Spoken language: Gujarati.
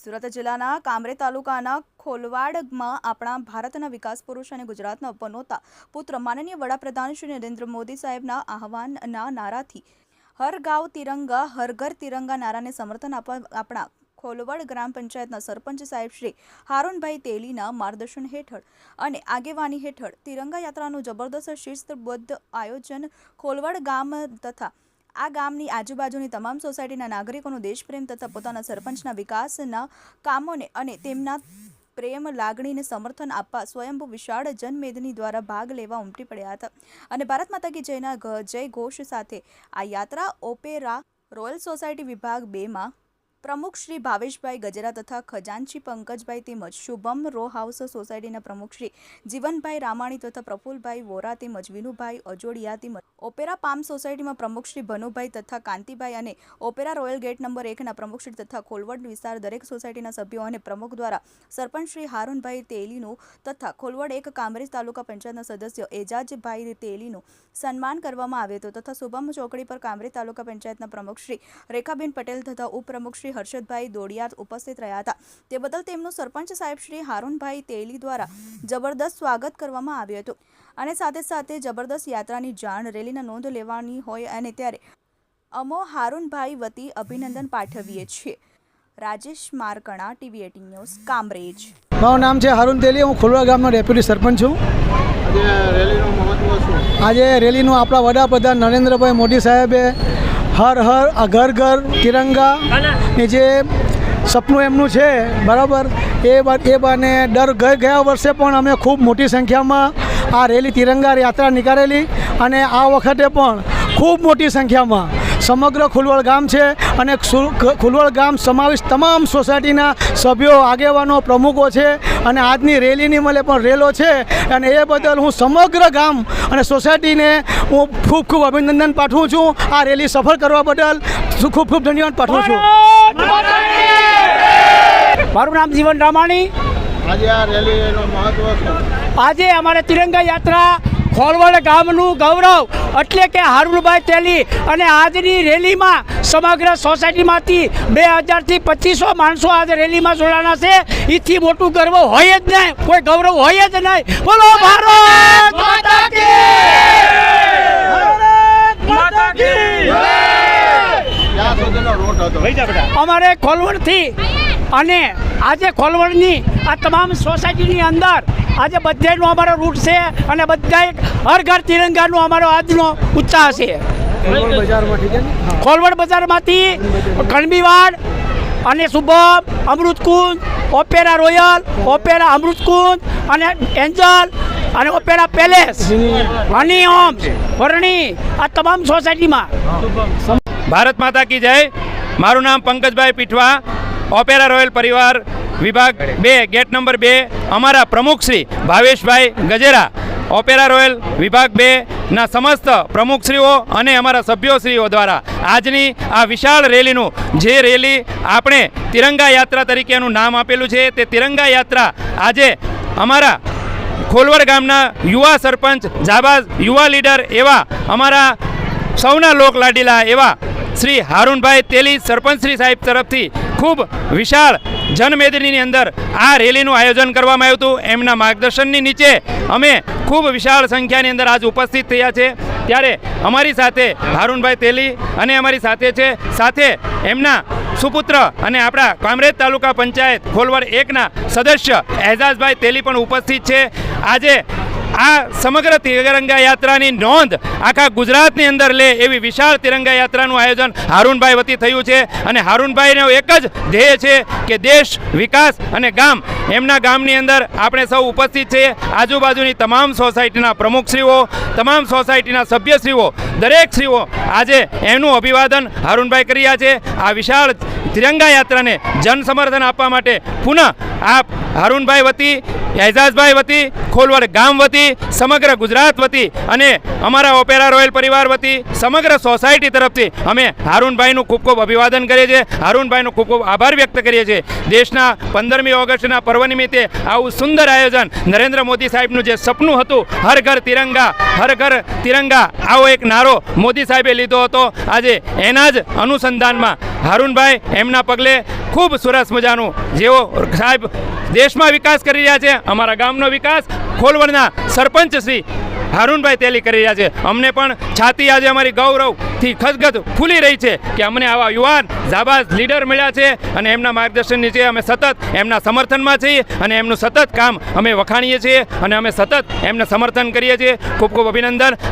સુરત જિલ્લાના કામરે તાલુકાના ખોલવાડમાં આપણા ભારતના વિકાસ પુરુષ અને ગુજરાતના પનોતા પુત્ર માનનીય વડાપ્રધાન શ્રી નરેન્દ્ર મોદી સાહેબના આહવાનના નારાથી હર ગાંવ તિરંગા, હર ઘર તિરંગા નારાને સમર્થન આપવા આપણા ખોલવડ ગ્રામ પંચાયતના સરપંચ સાહેબ શ્રી હારૂનભાઈ તેલીના માર્ગદર્શન હેઠળ અને આગેવાની હેઠળ તિરંગા યાત્રાનું જબરદસ્ત શિસ્તબદ્ધ આયોજન ખોલવડ ગામ તથા આ ગામની આજુબાજુની તમામ સોસાયટીના નાગરિકોનો દેશપ્રેમ તથા પોતાના સરપંચના વિકાસના કામોને અને તેમના પ્રેમ, લાગણીને સમર્થન આપવા સ્વયંભૂ વિશાળ જનમેદની દ્વારા ભાગ લેવા ઉમટી પડ્યા હતા. અને ભારત માતા કી જયના જય ઘોષ સાથે આ યાત્રા ઓપેરા રોયલ સોસાયટી વિભાગ બેમાં પ્રમુખ શ્રી ભાવેશભાઈ ગજરા તથા ખજાનચી પંકજભાઈ તેમજ શુભમ રો હાઉસ સોસાયટીના પ્રમુખ શ્રી જીવનભાઈ રામાણી તથા પ્રફુલભાઈ વોરા તેમજ વિનુભાઈ અજોડિયા તેમજ ઓપેરા પામ સોસાયટીમાં પ્રમુખ શ્રી ભનુભાઈ તથા કાંતિભાઈ અને ઓપેરા રોયલ ગેટ નંબર એકના પ્રમુખ શ્રી તથા ખોલવડ વિસ્તાર દરેક સોસાયટીના સભ્યો અને પ્રમુખ દ્વારા સરપંચ શ્રી હારૂનભાઈ તેલીનું તથા ખોલવડ એક કામરેજ તાલુકા પંચાયતના સદસ્ય એજાજભાઈ તેલીનું સન્માન કરવામાં આવ્યું હતું તથા શુભમ ચોકડી પર કામરેજ તાલુકા પંચાયતના પ્રમુખ શ્રી રેખાબેન પટેલ તથા ઉપપ્રમુખ શ્રી હર્ષદભાઈ દોડિયાર ઉપસ્થિત રહ્યા હતા. તે બદલ તેમનું સરપંચ સાહેબ શ્રી હારૂનભાઈ તેલી દ્વારા જબરદસ્ત સ્વાગત કરવામાં આવ્યું હતું. અને સાથે સાથે જબરદસ્ત યાત્રાની જાણ રેલીના નોંધ લેવાની હોય અને ત્યારે અમો હારૂનભાઈ વતી અભિનંદન પાઠવીએ છીએ. Rajesh Markana TV eighteen news Kamrej. મારું નામ છે હારુન તેલી હું ખોલવા ગામનો ડેપ્યુટી સરપંચ છું. આજે રેલીનું મહત્વ શું? આજે રેલીનું આપણા વડાપ્રધાન નરેન્દ્રભાઈ મોદી સાહેબે હર હર ઘર ઘર તિરંગા ને જે સપનું એમનું છે બરાબર? એ એ બાને દર ગઈ ગયા વર્ષે પણ અમે ખૂબ મોટી સંખ્યામાં આ રેલી તિરંગા યાત્રા નીકાળેલી અને આ વખતે પણ ખૂબ મોટી સંખ્યામાં સમગ્ર ખુલવડ ગામ છે અને ખુલવળ ખુલવડ ગામ સમાવેશ તમામ સોસાયટીના સભ્યો આગેવાનો પ્રમુખો છે અને આજની રેલીની મળે પણ રેલો છે અને એ બદલ હું સમગ્ર ગામ અને સોસાયટીને હું ખૂબ ખૂબ અભિનંદન પાઠવું છું. આ રેલી સફળ કરવા બદલ ખૂબ ખૂબ ધન્યવાદ પાઠવું છું. મારું નામ જીવન રામાણી. આજે આ રેલીનું મહત્વ શું? આજે અમારે તિરંગા યાત્રા ખોલવડ ગામનું ગૌરવ એટલે કે હારુલભાઈ તેલી અને આજની રેલીમાં સમગ્ર સોસાયટીમાંથી બે હજારથી પચીસો માણસો આજે રેલીમાં જોડાના છે. એથી મોટું ગર્વ હોય જ નહીં કોઈ ગૌરવ હોય જ નહીં. બોલો ભારત માતા કી! ભારત માતા કી! ક્યાં સુધીનો રૂટ હતો. અમારે ખોલવડથી અને આજે ખોલવડની આ તમામ સોસાયટીની અંદર આજે બધાનો અમારો રૂટ છે અને બધા હર ઘર તિરંગાનો અમારો આજનો ઉત્સાહ છે. ખોલવડ બજારમાંથી કણબીવાડ અને Shubham Amrutkunj Opera Royal Opera Amrutkunj અને એન્જલ અને ઓપેરા પેલેસ હની હોમ વરણી આ તમામ સોસાયટીમાં. ભારત માતા કી જય. મારું નામ પંકજભાઈ પીઠવા ઓપેરા રોયલ પરિવાર વિભાગ બે, ગેટ નંબર બે, અમારા પ્રમુખ શ્રી ભાવેશભાઈ ગજેરા, ઓપેરા રોયલ વિભાગ બે ના સમસ્ત પ્રમુખશ્રીઓ અને અમારા સભ્યોશ્રીઓ દ્વારા આજની આ વિશાળ રેલીનું જે રેલી આપણે તિરંગા યાત્રા તરીકેનું નામ આપેલું છે, તે તિરંગા યાત્રા આજે અમારા ખોલવડ ગામના યુવા સરપંચ, જાબાઝ યુવા લીડર એવા અમારા સૌના લોક લાડીલા એવા શ્રી હારૂનભાઈ તેલી સરપંચશ્રી સાહેબ તરફથી ખૂબ વિશાળ જનમેદનીની અંદર આ રેલીનું આયોજન કરવામાં આવ્યું હતું. એમના માર્ગદર્શનની નીચે અમે ખૂબ વિશાળ સંખ્યાની અંદર આજ ઉપસ્થિત થયા છે. ત્યારે અમારી સાથે હારૂનભાઈ તેલી અને અમારી સાથે છે. સાથે એમના સુપુત્ર અને આપણા કામરેજ તાલુકા પંચાયત ખોલવડ એકના સદસ્ય એઝાઝભાઈ તેલી પણ ઉપસ્થિત છે. આજે આ સમગ્ર તિરંગા યાત્રાની નોંધ આખા ગુજરાતની અંદર લે એવી વિશાળ તિરંગા યાત્રાનું આયોજન હારૂનભાઈ વતી થયું છે. અને હારૂનભાઈનો એક જ ધ્યેય છે કે દેશ, વિકાસ અને ગામ એમના ગામની અંદર આપણે સૌ ઉપસ્થિત છીએ. આજુબાજુની તમામ સોસાયટીના પ્રમુખશ્રીઓ, તમામ સોસાયટીના સભ્યશ્રીઓ દરેકશ્રીઓ આજે એનું અભિવાદન હારૂનભાઈ કરી રહ્યા છે. આ વિશાળ તિરંગા યાત્રાને જન સમર્થન આપવા માટે પુનઃ આપ હારૂનભાઈ વતી એઝાઝભાઈ વતી, ખોલવડ ગામ વતી, સમગ્ર ગુજરાત વતી અને અમારા ઓપેરા રોયલ પરિવાર વતી, સમગ્ર સોસાયટી તરફથી અમે હારૂનભાઈનું ખૂબ ખૂબ અભિવાદન કરીએ છીએ. હારૂનભાઈનો ખૂબ ખૂબ આભાર વ્યક્ત કરીએ છીએ. દેશના પંદરમી ઓગસ્ટના પર્વ નિમિત્તે આવું સુંદર આયોજન નરેન્દ્ર મોદી સાહેબનું જે સપનું હતું, હર ઘર તિરંગા, હર ઘર તિરંગા, આવો એક નારો મોદી સાહેબે લીધો હતો. આજે એના જ અનુસંધાનમાં હારૂનભાઈ એમના પગલે ખૂબ સરસ મજાનું જેઓ સાહેબ દેશમાં વિકાસ કરી રહ્યા છે, અમારા ગામનો વિકાસ. ખોલવડના સરપંચ શ્રી હારૂનભાઈ તેલી કરી રહ્યા છે. અમને પણ છાતી આજે અમારી ગૌરવથી ખદગદ ફૂલી રહી છે કે અમને આવા યુવાન જાબાજ લીડર મળ્યા છે અને એમના માર્ગદર્શન નીચે અમે સતત એમના સમર્થનમાં છીએ અને એમનું સતત કામ અમે વખાણીએ છીએ અને અમે સતત એમને સમર્થન કરીએ છીએ. ખૂબ ખૂબ અભિનંદન.